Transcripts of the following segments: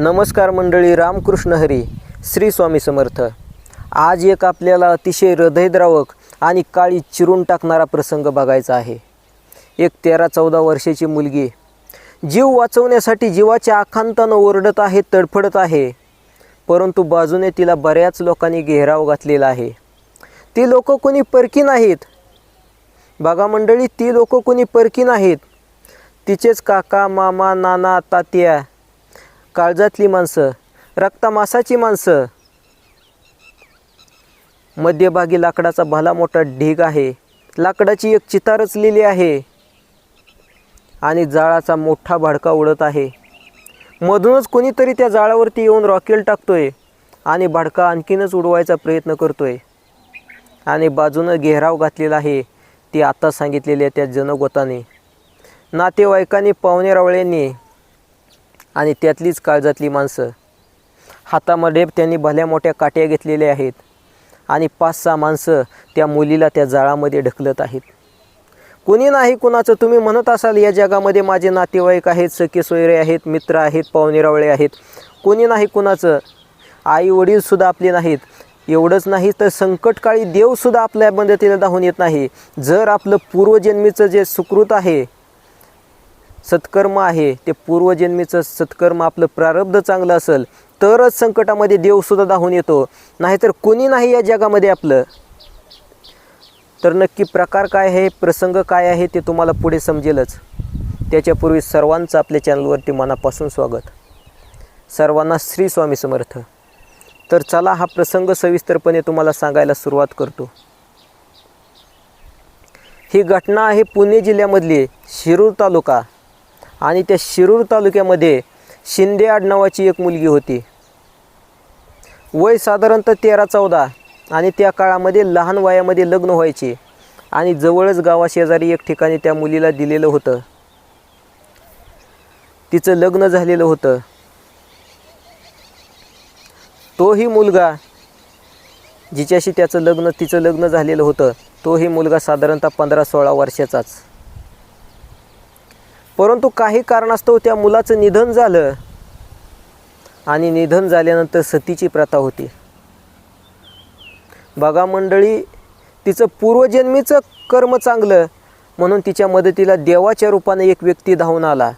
नमस्कार मंडळी रामकृष्ण हरी श्री स्वामी समर्थ. आज एक आपल्याला अतिशय हृदयद्रावक आणि काळी चिरून टाकणारा प्रसंग बघायचा आहे. एक तेरा चौदा वर्षाची मुलगी. जीव वाचवण्यासाठी जीवाच्या आखांतानं ओरडत आहे तडफडत आहे. परंतु बाजूने तिला बऱ्याच लोकांनी घेराव घातलेला आहे. ती लोक कोणी परकी नाहीत. बघा मंडळी ती लोक कोणी परकी नाहीत. तिचेच काका मामा नाना तात्या काळजातली माणसं रक्तामासाची माणसं. मध्यभागी लाकडाचा भला मोठा ढीग आहे. लाकडाची एक चिता रचलेली आहे. आणि जाळाचा मोठा भडका उडत आहे. मधूनच कोणीतरी त्या जाळावरती येऊन रॉकेल टाकतोय आणि भडका आणखीनच उडवायचा प्रयत्न करतोय. आणि बाजूनं घेराव घातलेला आहे ती आता सांगितलेल्या त्या जनगोताने. नातेवाईकांनी पाहुणेरावळ्यांनी आणि त्यातलीच काळजातली माणसं. हातामध्ये त्यांनी भल्या मोठ्या काट्या घेतलेल्या आहेत आणि पाच सहा माणसं त्या मुलीला त्या जाळामध्ये ढकलत आहेत. कोणी नाही कुणाचं तुम्ही म्हणत असाल या जगामध्ये माझे नातेवाईक आहेत सखे सोयरे आहेत मित्र आहेत पाहुणेरावळे आहेत. कोणी नाही कुणाचं. आई वडीलसुद्धा आपले नाहीत. एवढंच नाही तर संकटकाळी देवसुद्धा आपल्या मदतीला धावून येत नाही. जर आपलं पूर्वजन्मीचं जे सुकृत आहे सत्कर्म आहे ते पूर्वजन्मीचं सत्कर्म आपलं प्रारब्ध चांगलं असेल तरच संकटामध्ये देवसुद्धा धावून येतो. नाहीतर कोणी नाही या जगामध्ये आपलं? तर नक्की प्रकार काय आहे प्रसंग काय आहे ते तुम्हाला पुढे समजेलच. त्याच्यापूर्वी सर्वांचं आपल्या चॅनलवरती मनापासून स्वागत. सर्वांना श्री स्वामी समर्थ. तर चला हा प्रसंग सविस्तरपणे तुम्हाला सांगायला सुरुवात करतो. ही घटना आहे पुणे जिल्ह्यामधली शिरूर तालुका. आणि त्या शिरूर तालुक्यामध्ये शिंदे आडनावाची एक मुलगी होती. वय साधारणतः तेरा चौदा आणि त्या काळामध्ये लहान वयामध्ये लग्न व्हायचे आणि जवळच गावाशेजारी एक ठिकाणी त्या मुलीला दिलेलं होतं. तिचं लग्न झालेलं होतं. तोही मुलगा जिच्याशी त्याचं लग्न तिचं लग्न झालेलं होतं तोही मुलगा साधारणतः पंधरा सोळा वर्षाचाच. परंतु काही कारणास्तव त्या मुलाचं निधन झालं. आणि निधन झाल्यानंतर सतीची प्रथा होती. बघा मंडळी तिचं पूर्वजन्मीचं कर्म चांगलं म्हणून तिच्या मदतीला देवाच्या रूपाने एक व्यक्ती धावून आला.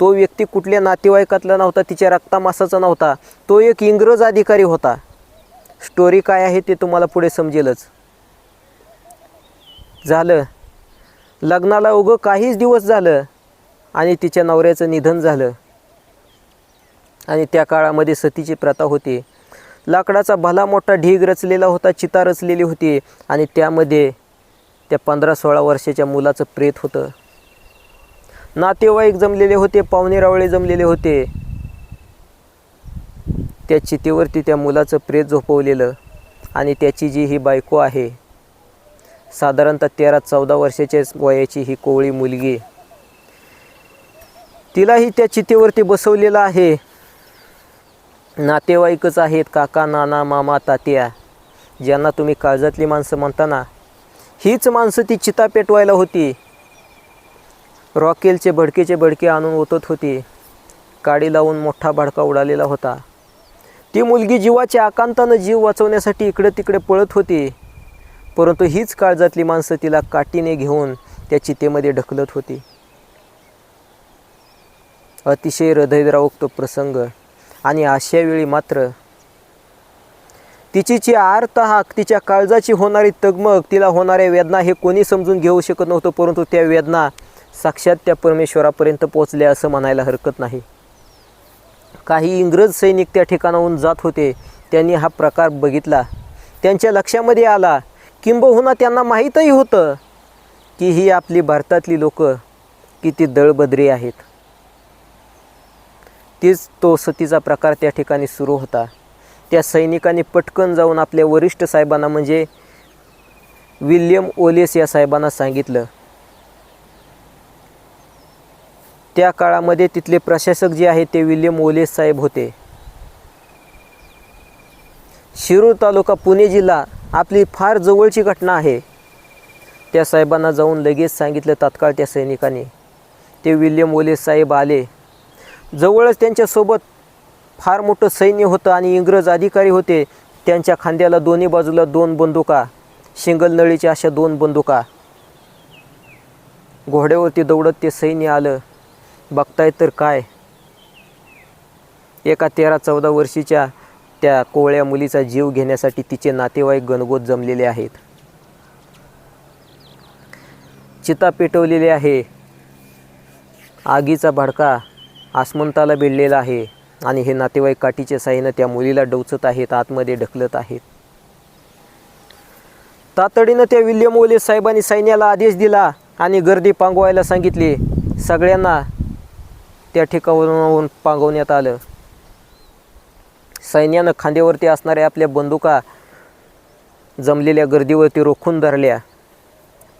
तो व्यक्ती कुठल्या नातेवाईकातला नव्हता तिच्या रक्तामासाचा नव्हता तो एक इंग्रज अधिकारी होता. स्टोरी काय आहे ते तुम्हाला पुढे समजेलच. झालं. लग्नाला उगं काहीच दिवस झालं आणि तिच्या नवऱ्याचं निधन झालं. आणि त्या काळामध्ये सतीची प्रथा होती. लाकडाचा भला मोठा ढीग रचलेला होता चिता रचलेली होती आणि त्यामध्ये त्या पंधरा सोळा वर्षाच्या मुलाचं प्रेत होतं. नातेवाईक जमलेले होते पाहुणेरावळे जमलेले होते. त्या चितेवरती त्या मुलाचं प्रेत झोपवलेलं आणि त्याची जी ही बायको आहे साधारणतः तेरा चौदा वर्षाच्याच वयाची ही कोवळी मुलगी. तिलाही त्या चितेवरती बसवलेलं आहे. नातेवाईकच आहेत काका नाना मामा तात्या ज्यांना तुम्ही काळजातली माणसं म्हणताना हीच माणसं ती चिता पेटवायला होती. रॉकेलचे भडकेचे भडके आणून ओतत होती. काडी लावून मोठा भडका उडालेला होता. ती मुलगी जीवाच्या आकांतानं जीव वाचवण्यासाठी इकडे तिकडे पळत होती. परंतु हीच काळजातली माणसं तिला काठीने घेऊन त्या चितेमध्ये ढकलत होती. अतिशय हृदयद्रावक तो प्रसंग आणि अशा वेळी मात्र तिची जी आर्तहाक तिच्या काळजाची होणारी तगमग तिला होणाऱ्या वेदना हे कोणी समजून घेऊ शकत नव्हतं परंतु त्या वेदना साक्षात त्या परमेश्वरापर्यंत पोचल्या असं म्हणायला हरकत नाही. काही इंग्रज सैनिक त्या ठिकाणाहून जात होते. त्यांनी हा प्रकार बघितला. त्यांच्या लक्षामध्ये आला किंबहुना त्यांना माहीतही होतं की ही आपली भारतातली लोक किती दळबद्री आहेत. तीच तो सतीचा प्रकार त्या ठिकाणी सुरू होता. त्या सैनिकांनी पटकन जाऊन आपल्या वरिष्ठ साहेबांना म्हणजे विल्यम ओलेस या साहेबांना सांगितलं. त्या काळामध्ये तिथले प्रशासक जे आहेत ते विल्यम ओलेस साहेब होते. शिरूर तालुका पुणे जिल्हा आपली फार जवळची घटना आहे. त्या साहेबांना जाऊन लगेच सांगितलं तात्काळ त्या सैनिकांनी. ते विल्यम ओले साहेब आले. जवळच त्यांच्यासोबत फार मोठं सैन्य होतं आणि इंग्रज अधिकारी होते. त्यांच्या खांद्याला दोन्ही बाजूला दोन बंदुका शिंगल नळीच्या अशा दोन बंदुका. घोड्यावरती दौडत ते सैन्य आलं. बघताय तर काय? एका तेरा चौदा वर्षीच्या त्या कोवळ्या मुलीचा जीव घेण्यासाठी तिचे नातेवाईक गणगोत जमलेले आहेत. चिता पेटवलेली आहे. आगीचा भडका आसमंताला भिडलेला आहे आणि हे नातेवाईक काठीच्या साह्यानं त्या मुलीला डोचत आहेत आतमध्ये ढकलत आहेत. तातडीनं त्या विल्यम ओले साहेबांनी सैन्याला आदेश दिला आणि गर्दी पांगवायला सांगितली. सगळ्यांना त्या ठिकाणावरून पांगवण्यात आलं. सैन्यानं खांद्यावरती असणाऱ्या आपल्या बंदुका जमलेल्या गर्दीवरती रोखून धरल्या.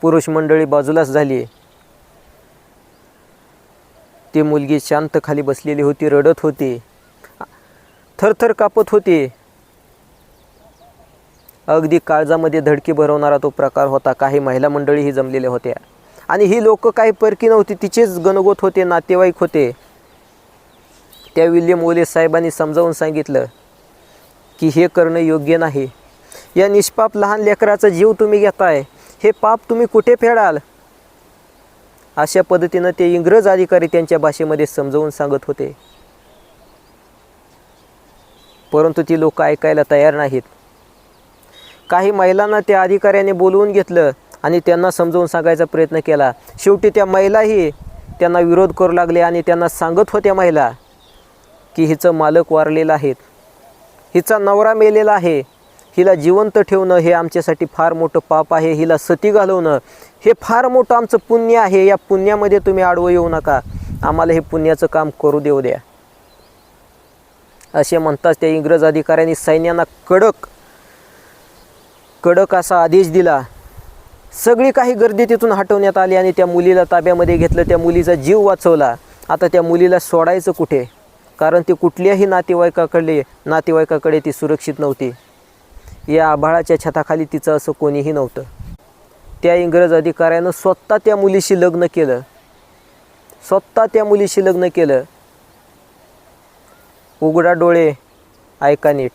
पुरुष मंडळी बाजूलाच झाली. ती मुलगी शांत खाली बसलेली होती रडत होती. थरथर कापत होती. अगदी काळजामध्ये धडकी भरवणारा तो प्रकार होता. काही महिला मंडळीही जमलेल्या होत्या. आणि ही लोक काही परकी नव्हती. तिचेच गणगोत होते नातेवाईक होते. त्या विल्यम ओले साहेबांनी समजावून सांगितलं की हे करणं योग्य नाही. या निष्पाप लहान लेकराचा जीव तुम्ही घेताय. हे पाप तुम्ही कुठे फेडाल? अशा पद्धतीनं ते इंग्रज अधिकारी त्यांच्या भाषेमध्ये समजावून सांगत होते. परंतु ती लोक ऐकायला तयार नाहीत. काही महिलांना त्या अधिकाऱ्याने बोलवून घेतलं आणि त्यांना समजावून सांगायचा प्रयत्न केला. शेवटी त्या महिलाही त्यांना विरोध करू लागले आणि त्यांना सांगत होत्या महिला की हिचं मालक वारलेलं आहेत हिचा नवरा मेलेला आहे. हिला जिवंत ठेवणं हे आमच्यासाठी फार मोठं पाप आहे. हिला सती घालवणं हे फार मोठं आमचं पुण्य आहे. या पुण्यामध्ये तुम्ही आडवं येऊ नका. आम्हाला हे पुण्याचं काम करू देऊ द्या. असे म्हणताच त्या इंग्रज अधिकाऱ्यांनी सैन्यांना कडक कडक असा आदेश दिला. सगळी काही गर्दी तिथून हटवण्यात आली आणि त्या मुलीला ताब्यामध्ये घेतलं. त्या मुलीचा जीव वाचवला. आता त्या मुलीला सोडायचं कुठे? कारण ती कुठल्याही नातेवाईकाकडे नातेवाईकाकडे ती सुरक्षित नव्हती. या आभाळाच्या छताखाली तिचं असं कोणीही नव्हतं. त्या इंग्रज अधिकाऱ्यानं स्वतः त्या मुलीशी लग्न केलं. स्वतः त्या मुलीशी लग्न केलं. उघडा डोळे ऐका नीट.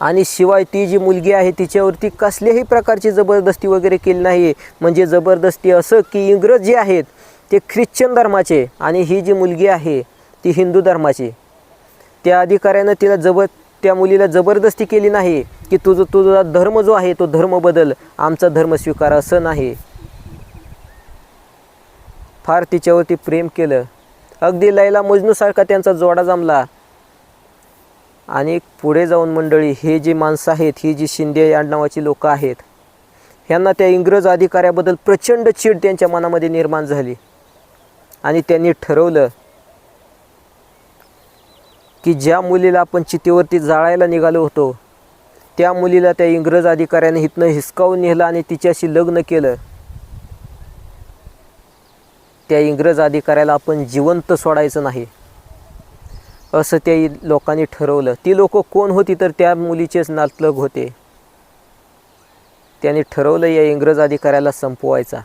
आणि शिवाय ती जी मुलगी आहे तिच्यावरती कसल्याही प्रकारची जबरदस्ती वगैरे केली नाही. म्हणजे जबरदस्ती असं की इंग्रज जे आहेत ते ख्रिश्चन धर्माचे आणि ही जी मुलगी आहे ती हिंदू धर्माची. त्या अधिकाऱ्यानं तिला जबर त्या मुलीला जबरदस्ती केली नाही की तुझं तुझा धर्म जो आहे तो धर्म बदल आमचा धर्म स्वीकार असं नाही. फार तिच्यावरती प्रेम केलं. अगदी लैला मजनूसारखा त्यांचा जोडा जमला. आणि पुढे जाऊन मंडळी हे जी माणसं आहेत ही जी शिंदे या नावाची लोकं आहेत ह्यांना त्या इंग्रज अधिकाऱ्याबद्दल प्रचंड चीड त्यांच्या मनामध्ये निर्माण झाली. आणि त्यांनी ठरवलं की ज्या मुलीला आपण चितेवरती जाळायला निघालो होतो त्या मुलीला त्या इंग्रज अधिकाऱ्याने इथनं हिसकावून नेलं आणि तिच्याशी लग्न केलं. त्या इंग्रज अधिकाऱ्याला आपण जिवंत सोडायचं नाही असं त्या लोकांनी ठरवलं. ती लोक कोण होती तर त्या मुलीचेच नातलग होते. त्यांनी ठरवलं या इंग्रज अधिकाऱ्याला संपवायचा.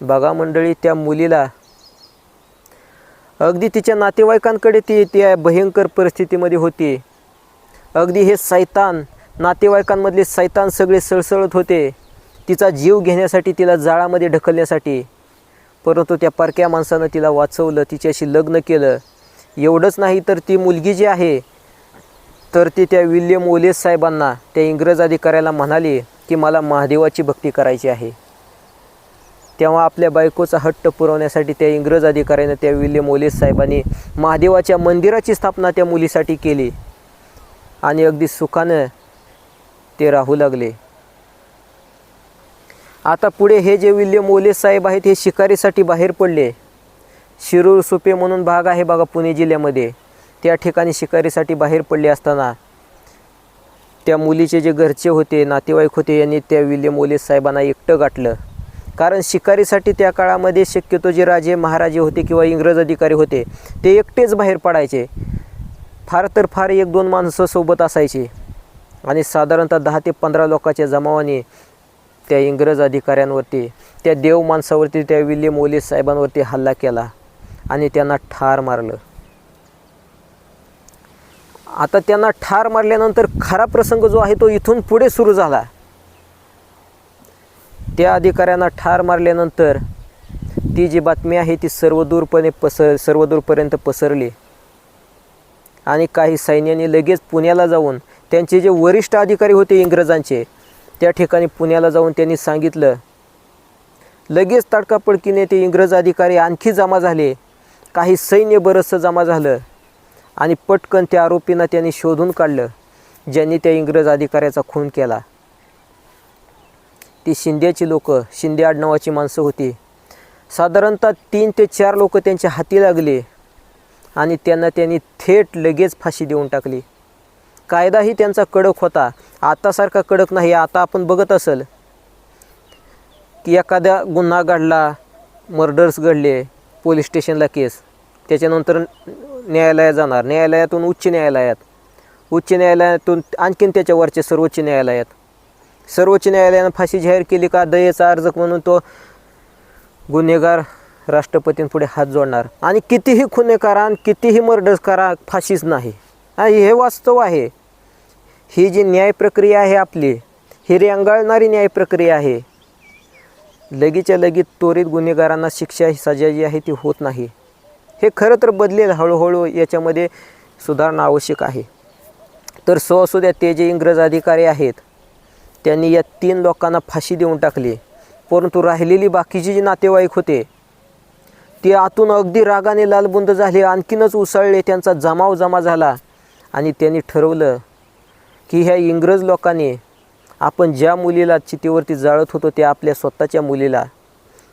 बघा मंडळी त्या मुलीला. अगदी तिच्या नातेवाईकांकडे ती त्या भयंकर परिस्थितीमध्ये होती. अगदी हे सैतान नातेवाईकांमधले सैतान सगळे सळसळत होते. तिचा जीव घेण्यासाठी तिला जाळामध्ये ढकलण्यासाठी. परंतु त्या परक्या माणसानं तिला वाचवलं तिच्याशी लग्न केलं. एवढंच नाही तर ती मुलगी जी आहे तर ती त्या विल्यम ओलेस साहेबांना त्या इंग्रज अधिकाऱ्याला म्हणाली की मला महादेवाची भक्ती करायची आहे. तेव्हा आपल्या बायकोचा हट्ट पुरवण्यासाठी त्या इंग्रज अधिकाऱ्यानं त्या विल्यम ओलेस साहेबांनी महादेवाच्या मंदिराची स्थापना त्या मुलीसाठी केली. आणि अगदी सुखानं ते राहू लागले. आता पुढे हे जे विल्यम ओलेस साहेब आहेत हे शिकारीसाठी बाहेर पडले. शिरूर सुपे म्हणून भाग आहे बघा पुणे जिल्ह्यामध्ये. त्या ठिकाणी शिकारीसाठी बाहेर पडले असताना त्या मुलीचे जे घरचे होते नातेवाईक होते यांनी त्या विल्यम ओलेस साहेबांना एकटं गाठलं. कारण शिकारीसाठी त्या काळामध्ये शक्यतो जे राजे महाराजे होते किंवा इंग्रज अधिकारी होते ते एकटेच बाहेर पडायचे. फार तर फार एक दोन माणसं सोबत असायची. आणि साधारणतः दहा ते पंधरा लोकांच्या जमावाने त्या इंग्रज अधिकाऱ्यांवरती त्या देव माणसावरती त्या विल्यम ओलेस साहेबांवरती हल्ला केला आणि त्यांना ठार मारलं. आता त्यांना ठार मारल्यानंतर खरा प्रसंग जो आहे तो इथून पुढे सुरू झाला. त्या अधिकाऱ्यांना ठार मारल्यानंतर ती जी बातमी आहे ती सर्वदूरपणे पसर सर्वदूरपर्यंत पसरली. आणि काही सैन्याने लगेच पुण्याला जाऊन त्यांचे जे वरिष्ठ अधिकारी होते इंग्रजांचे त्या ठिकाणी पुण्याला जाऊन त्यांनी सांगितलं लगेच तडकापडकीने ते इंग्रज अधिकारी आणखी जमा झाले. काही सैन्य बरंचसं जमा झालं. आणि पटकन त्या आरोपींना त्यांनी शोधून काढलं ज्यांनी त्या इंग्रज अधिकाऱ्याचा खून केला. ती शिंद्याची लोक शिंदे आडनावाची माणसं होती. साधारणतः तीन ते चार लोक त्यांच्या हाती लागले आणि त्यांना त्यांनी थेट लगेच फाशी देऊन टाकली. कायदाही त्यांचा कडक होता. आतासारखा कडक नाही आता आपण बघत असेल. की एखाद्या गुन्हा घडला मर्डर्स घडले पोलीस स्टेशनला केस त्याच्यानंतर न्यायालयात जाणार. न्यायालयातून उच्च न्यायालयात. उच्च न्यायालयातून आणखीन त्याच्यावरचे सर्वोच्च न्यायालयात. सर्वोच्च न्यायालयानं फाशी जाहीर केली का? दयेचा अर्ज म्हणून तो गुन्हेगार राष्ट्रपतींपुढे हात जोडणार. आणि कितीही खुने करा आणि कितीही मर्डर्स करा फाशीच नाही. आणि हे वास्तव आहे. ही जी न्याय प्रक्रिया आहे आपली ही रेंगाळणारी न्याय प्रक्रिया आहे. लगीच्या लगेच त्वरित गुन्हेगारांना शिक्षा ही सजा जी आहे ती होत नाही. हे खरं तर बदलेल हळूहळू याच्यामध्ये सुधारणा आवश्यक आहे. तर सो असू द्या ते जे इंग्रज अधिकारी आहेत त्यांनी या तीन लोकांना फाशी देऊन टाकली. परंतु राहिलेली बाकीची जी नातेवाईक होते ते आतून अगदी रागाने लालबुंद झाले आणखीनच उसळले त्यांचा जमाव जमा झाला. आणि त्यांनी ठरवलं की ह्या इंग्रज लोकांनी आपण ज्या मुलीला चितेवरती जाळत होतो त्या आपल्या स्वतःच्या मुलीला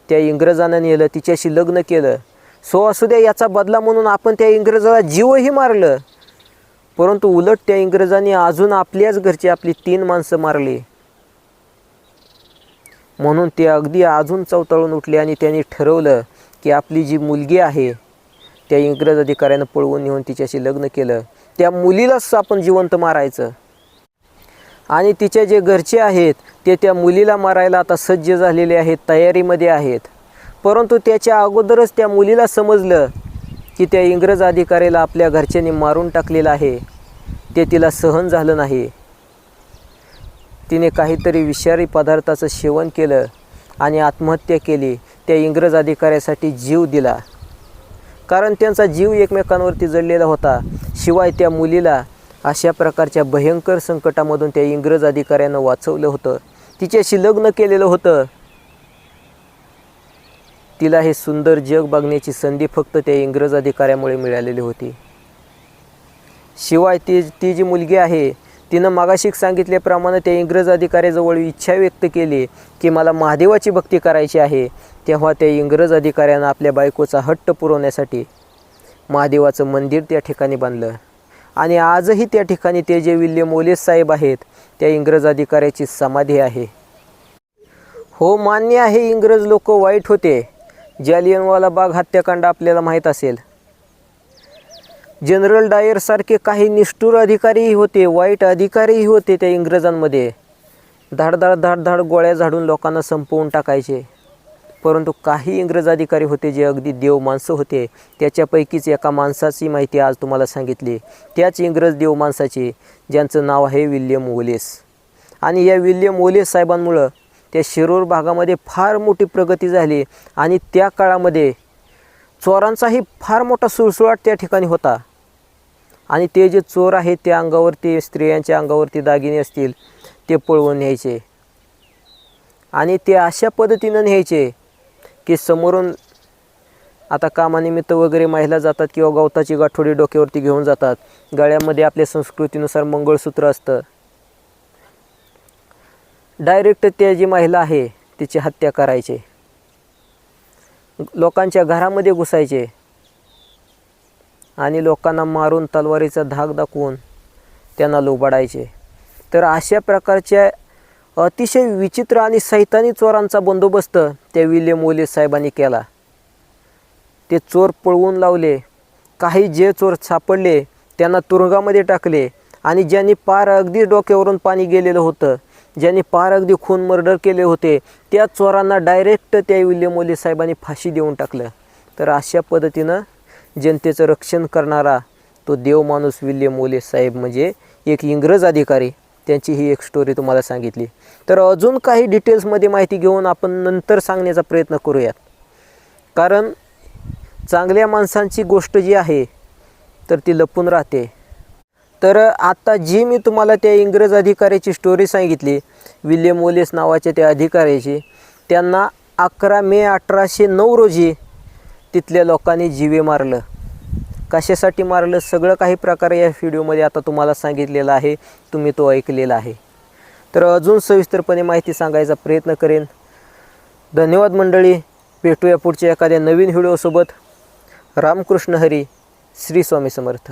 त्या इंग्रजांना नेलं तिच्याशी लग्न केलं. सो असू द्या याचा बदला म्हणून आपण त्या इंग्रजाला जीवही मारलं. परंतु उलट त्या इंग्रजांनी अजून आपल्याच घरची आपली तीन माणसं मारली. म्हणून ते अगदी अजून चवतळून उठले आणि त्यांनी ठरवलं की आपली जी मुलगी आहे त्या इंग्रज अधिकाऱ्यानं पळवून नेऊन तिच्याशी लग्न केलं. त्या मुलीलाच आपण जिवंत मारायचं. आणि तिचे जे घरचे आहेत ते त्या मुलीला मारायला आता सज्ज झालेले आहेत तयारीमध्ये आहेत. परंतु त्याच्या अगोदरच त्या मुलीला समजलं की त्या इंग्रज अधिकाऱ्याला आपल्या घरच्यांनी मारून टाकलेलं आहे. ते तिला सहन झालं नाही. तिने काहीतरी विषारी पदार्थाचं सेवन केलं आणि आत्महत्या केली. त्या इंग्रज अधिकाऱ्यासाठी जीव दिला. कारण त्यांचा जीव एकमेकांवरती जडलेला होता. शिवाय त्या मुलीला अशा प्रकारच्या भयंकर संकटामधून त्या इंग्रज अधिकाऱ्यानं वाचवलं होतं. तिच्याशी लग्न केलेलं होतं. तिला हे सुंदर जग बघण्याची संधी फक्त त्या इंग्रज अधिकाऱ्यामुळे मिळालेली होती. शिवाय ती ती जी मुलगी आहे तिनं मागाशीक सांगितल्याप्रमाणे त्या इंग्रज अधिकाऱ्याजवळ इच्छा व्यक्त केली की मला महादेवाची भक्ती करायची आहे तेव्हा त्या इंग्रज अधिकाऱ्यानं आपल्या बायकोचा हट्ट पुरवण्यासाठी महादेवाचं मंदिर त्या ठिकाणी बांधलं. आणि आजही त्या ठिकाणी ते जे विल्यम ओलेस साहेब आहेत त्या इंग्रज अधिकाऱ्याची समाधी आहे. हो मान्य आहे इंग्रज लोक वाईट होते. जालियनवाला बाग हत्याकांड आपल्याला माहीत असेल. जनरल डायरसारखे काही निष्ठुर अधिकारीही होते वाईट अधिकारीही होते त्या इंग्रजांमध्ये. धाडधाड धाडधाड गोळ्या झाडून लोकांना संपवून टाकायचे. परंतु काही इंग्रज अधिकारी होते जे अगदी देव माणसं होते त्याच्यापैकीच एका माणसाची माहिती आज तुम्हाला सांगितली. त्याच इंग्रज देव माणसाची ज्यांचं नाव आहे विल्यम ओलेस आणि या विल्यम ओलेस साहेबांमुळं त्या शिरूर भागामध्ये फार मोठी प्रगती झाली आणि त्या काळामध्ये चोरांचाही फार मोठा सुळसुळाट त्या ठिकाणी होता. आणि ते जे चोर आहेत त्या अंगावरती स्त्रियांच्या अंगावरती दागिने असतील ते पळवून न्यायचे. आणि ते अशा पद्धतीनं न्यायचे की समोरून आता कामानिमित्त वगैरे महिला जातात किंवा गवताची गाठोडी डोक्यावरती घेऊन जातात. गळ्यामध्ये आपल्या संस्कृतीनुसार मंगळसूत्र असतं. डायरेक्ट ते जी महिला आहे तिची हत्या करायचे. लोकांच्या घरामध्ये घुसायचे. आणि लोकांना मारून तलवारीचा धाक दाखवून त्यांना लोबाडायचे. तर अशा प्रकारच्या अतिशय विचित्र आणि सैतानी चोरांचा बंदोबस्त त्या विल्यम ओले साहेबांनी केला. ते चोर पळवून लावले. काही जे चोर सापडले त्यांना तुरुंगामध्ये टाकले आणि ज्यांनी पार अगदी डोक्यावरून पाणी गेलेलं होतं ज्यांनी पार अगदी खून मर्डर केले होते त्या चोरांना डायरेक्ट त्या विल्यम ओले साहेबांनी फाशी देऊन टाकलं. तर अशा पद्धतीनं जनतेचं रक्षण करणारा तो देव माणूस विल्यम ओले साहेब म्हणजे एक इंग्रज अधिकारी. त्यांची ही एक स्टोरी तुम्हाला सांगितली. तर अजून काही डिटेल्समध्ये माहिती घेऊन आपण नंतर सांगण्याचा प्रयत्न करूयात. कारण चांगल्या माणसांची गोष्ट जी आहे तर ती लपून राहते. तर आत्ता जी मी तुम्हाला त्या इंग्रज अधिकाऱ्याची स्टोरी सांगितली विल्यम ओलेस नावाच्या त्या अधिकाऱ्याची त्यांना अकरा मे अठराशे नऊ रोजी तिथल्या लोकांनी जीवे मारलं. कशासाठी मारलं? सगळं काही प्रकारे या व्हिडिओमध्ये आता तुम्हाला सांगितलेलं आहे. तुम्ही तो ऐकलेला आहे. तर अजून सविस्तरपणे माहिती सांगायचा प्रयत्न करेन. धन्यवाद मंडळी. भेटूया पुढच्या एखाद्या नवीन व्हिडिओसोबत. रामकृष्ण हरी. श्री स्वामी समर्थ.